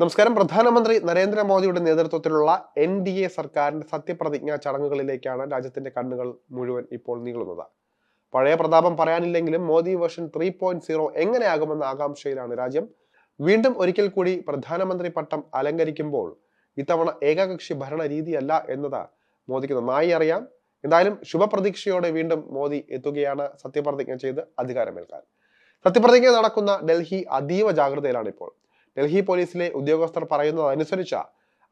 നമസ്കാരം. പ്രധാനമന്ത്രി നരേന്ദ്രമോദിയുടെ നേതൃത്വത്തിലുള്ള എൻ ഡി എ സർക്കാരിന്റെ സത്യപ്രതിജ്ഞാ ചടങ്ങുകളിലേക്കാണ് രാജ്യത്തിന്റെ കണ്ണുകൾ മുഴുവൻ ഇപ്പോൾ നീളുന്നത്. പഴയ പ്രതാപം പറയാനില്ലെങ്കിലും Modi version three point zero എങ്ങനെയാകുമെന്ന ആകാംക്ഷയിലാണ് രാജ്യം. വീണ്ടും ഒരിക്കൽ കൂടി പ്രധാനമന്ത്രി പട്ടം അലങ്കരിക്കുമ്പോൾ ഇത്തവണ ഏകകക്ഷി ഭരണ രീതിയല്ല എന്നത് മോദിക്ക് നന്നായി അറിയാം. എന്തായാലും ശുഭപ്രതീക്ഷയോടെ വീണ്ടും മോദി എത്തുകയാണ് സത്യപ്രതിജ്ഞ ചെയ്ത് അധികാരമേൽക്കാൻ. സത്യപ്രതിജ്ഞ നടക്കുന്ന ഡൽഹി അതീവ ജാഗ്രതയിലാണ് ഇപ്പോൾ. ഡൽഹി പോലീസിലെ ഉദ്യോഗസ്ഥർ പറയുന്നത് അനുസരിച്ച്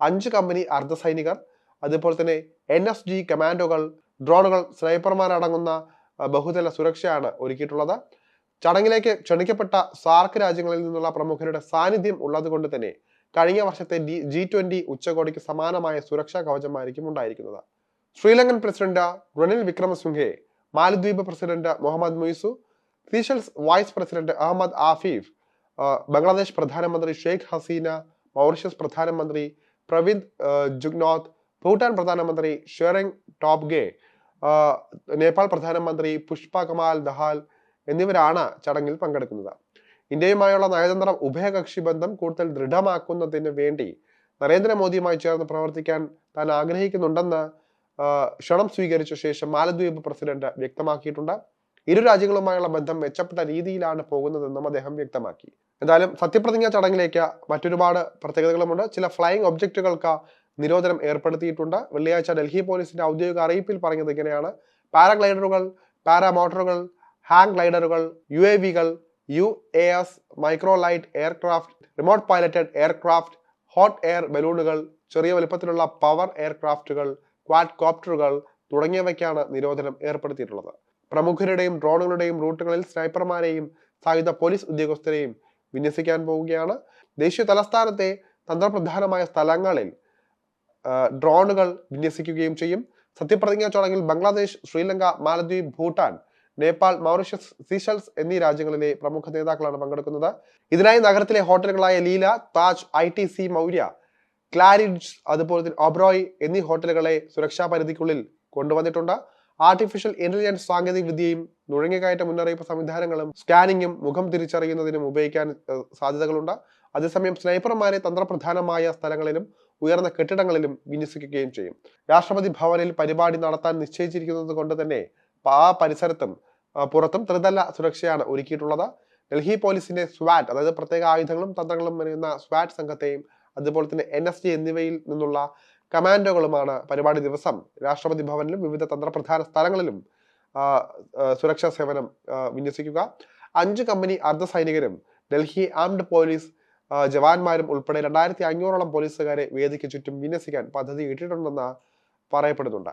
അഞ്ച് കമ്പനി അർദ്ധസൈനികർ അതുപോലെ തന്നെ എൻ എസ് ജി കമാൻഡോകൾ ഡ്രോണുകൾ സ്നൈപ്പർമാരടങ്ങുന്ന ബഹുതല സുരക്ഷയാണ് ഒരുക്കിയിട്ടുള്ളത്. ചടങ്ങിലേക്ക് ക്ഷണിക്കപ്പെട്ട സാർക്ക് രാജ്യങ്ങളിൽ നിന്നുള്ള പ്രമുഖരുടെ സാന്നിധ്യം ഉള്ളതുകൊണ്ട് തന്നെ കഴിഞ്ഞ വർഷത്തെ ഡി ജി ട്വന്റി ഉച്ചകോടിക്ക് സമാനമായ സുരക്ഷാ കവചമായിരിക്കും ഉണ്ടായിരിക്കുന്നത്. Sri Lankan president Ranil Wickremesinghe Maldives president Muhammad Muizzu Seychelles vice president Ahmed Afif Bangladesh പ്രധാനമന്ത്രി ഷെയ്ഖ് ഹസീന മൗറീഷ്യസ് പ്രധാനമന്ത്രി പ്രവിന്ദ് ജുഗ്നോത്ത് ഭൂട്ടാൻ പ്രധാനമന്ത്രി ഷെറിംഗ് ടോപ്ഗെ നേപ്പാൾ പ്രധാനമന്ത്രി പുഷ്പ കമാൽ ദഹാൽ എന്നിവരാണ് ചടങ്ങിൽ പങ്കെടുക്കുന്നത്. ഇന്ത്യയുമായുള്ള നയതന്ത്ര ഉഭയകക്ഷി ബന്ധം കൂടുതൽ ദൃഢമാക്കുന്നതിന് വേണ്ടി നരേന്ദ്രമോദിയുമായി ചേർന്ന് പ്രവർത്തിക്കാൻ താൻ ആഗ്രഹിക്കുന്നുണ്ടെന്ന് ക്ഷണം സ്വീകരിച്ച ശേഷം മാലദ്വീപ് പ്രസിഡന്റ് വ്യക്തമാക്കിയിട്ടുണ്ട്. ഇരു രാജ്യങ്ങളുമായുള്ള ബന്ധം മെച്ചപ്പെട്ട രീതിയിലാണ് പോകുന്നതെന്നും അദ്ദേഹം വ്യക്തമാക്കി. എന്തായാലും സത്യപ്രതിജ്ഞാ ചടങ്ങിലേക്ക് മറ്റൊരുപാട് പ്രത്യേകതകളുമുണ്ട്. ചില ഫ്ലൈയിങ് ഒബ്ജക്റ്റുകൾക്ക് നിരോധനം ഏർപ്പെടുത്തിയിട്ടുണ്ട്. വെള്ളിയാഴ്ച ഡൽഹി പോലീസിന്റെ ഔദ്യോഗിക അറിയിപ്പിൽ പറഞ്ഞത് ഇങ്ങനെയാണ്. പാരാഗ്ലൈഡറുകൾ പാരാമോട്ടറുകൾ ഹാങ് ഗ്ലൈഡറുകൾ U A വികൾ U A S microlight aircraft remote piloted aircraft hot air ബലൂണുകൾ ചെറിയ വലുപ്പത്തിലുള്ള പവർ എയർക്രാഫ്റ്റുകൾ ക്വാഡ് കോപ്റ്ററുകൾ തുടങ്ങിയവയ്ക്കാണ് നിരോധനം ഏർപ്പെടുത്തിയിട്ടുള്ളത്. പ്രമുഖരുടെയും ഡ്രോണുകളുടെയും റൂട്ടുകളിൽ സ്നൈപ്പർമാരെയും സായുധ പോലീസ് ഉദ്യോഗസ്ഥരെയും വിന്യസിക്കാൻ പോവുകയാണ്. ദേശീയ തലസ്ഥാനത്തെ തന്ത്രപ്രധാനമായ സ്ഥലങ്ങളിൽ ഡ്രോണുകൾ വിന്യസിക്കുകയും ചെയ്യും. സത്യപ്രതിജ്ഞാ ചടങ്ങിൽ ബംഗ്ലാദേശ് ശ്രീലങ്ക മാലദ്വീപ് ഭൂട്ടാൻ നേപ്പാൾ മൗറീഷ്യസ് സീഷൽസ് എന്നീ രാജ്യങ്ങളിലെ പ്രമുഖ നേതാക്കളാണ് പങ്കെടുക്കുന്നത്. ഇതിനായി നഗരത്തിലെ ഹോട്ടലുകളായ Leela Taj I T C Maurya Claridges അതുപോലെ തന്നെ ഒബ്രോയ് എന്നീ ഹോട്ടലുകളെ സുരക്ഷാ പരിധിക്കുള്ളിൽ കൊണ്ടുവന്നിട്ടുണ്ട്. ആർട്ടിഫിഷ്യൽ ഇന്റലിജൻസ് സാങ്കേതിക വിദ്യയും നുഴഞ്ഞുകയറ്റ മുന്നറിയിപ്പ് സംവിധാനങ്ങളും സ്കാനിങ്ങും മുഖം തിരിച്ചറിയുന്നതിനും ഉപയോഗിക്കാൻ സാധ്യതകളുണ്ട്. അതേസമയം സ്നൈപ്പർമാരെ തന്ത്രപ്രധാനമായ സ്ഥലങ്ങളിലും ഉയർന്ന കെട്ടിടങ്ങളിലും വിന്യസിക്കുകയും ചെയ്യും. രാഷ്ട്രപതി ഭവനിൽ പരിപാടി നടത്താൻ നിശ്ചയിച്ചിരിക്കുന്നത് കൊണ്ട് തന്നെ ആ പരിസരത്തും പുറത്തും ത്രിതല സുരക്ഷയാണ് ഒരുക്കിയിട്ടുള്ളത്. ഡൽഹി പോലീസിന്റെ സ്വാറ്റ് അതായത് പ്രത്യേക ആയുധങ്ങളും തന്ത്രങ്ങളും സ്വാറ്റ് സംഘത്തെയും അതുപോലെ തന്നെ എൻ എസ് ജി എന്നിവയിൽ നിന്നുള്ള കമാൻഡോകളുമാണ് പരിപാടി ദിവസം രാഷ്ട്രപതി ഭവനിലും വിവിധ തന്ത്രപ്രധാന സ്ഥലങ്ങളിലും സുരക്ഷാ സേവനം വിന്യസിക്കുക. അഞ്ച് കമ്പനി അർദ്ധസൈനികരും ഡൽഹി ആംഡ് പോലീസ് ജവാന്മാരും ഉൾപ്പെടെ രണ്ടായിരത്തി അഞ്ഞൂറോളം പോലീസുകാരെ വേദിക്ക് ചുറ്റും വിന്യസിക്കാൻ പദ്ധതി ഇട്ടിട്ടുണ്ടെന്ന് പറയപ്പെടുന്നുണ്ട്.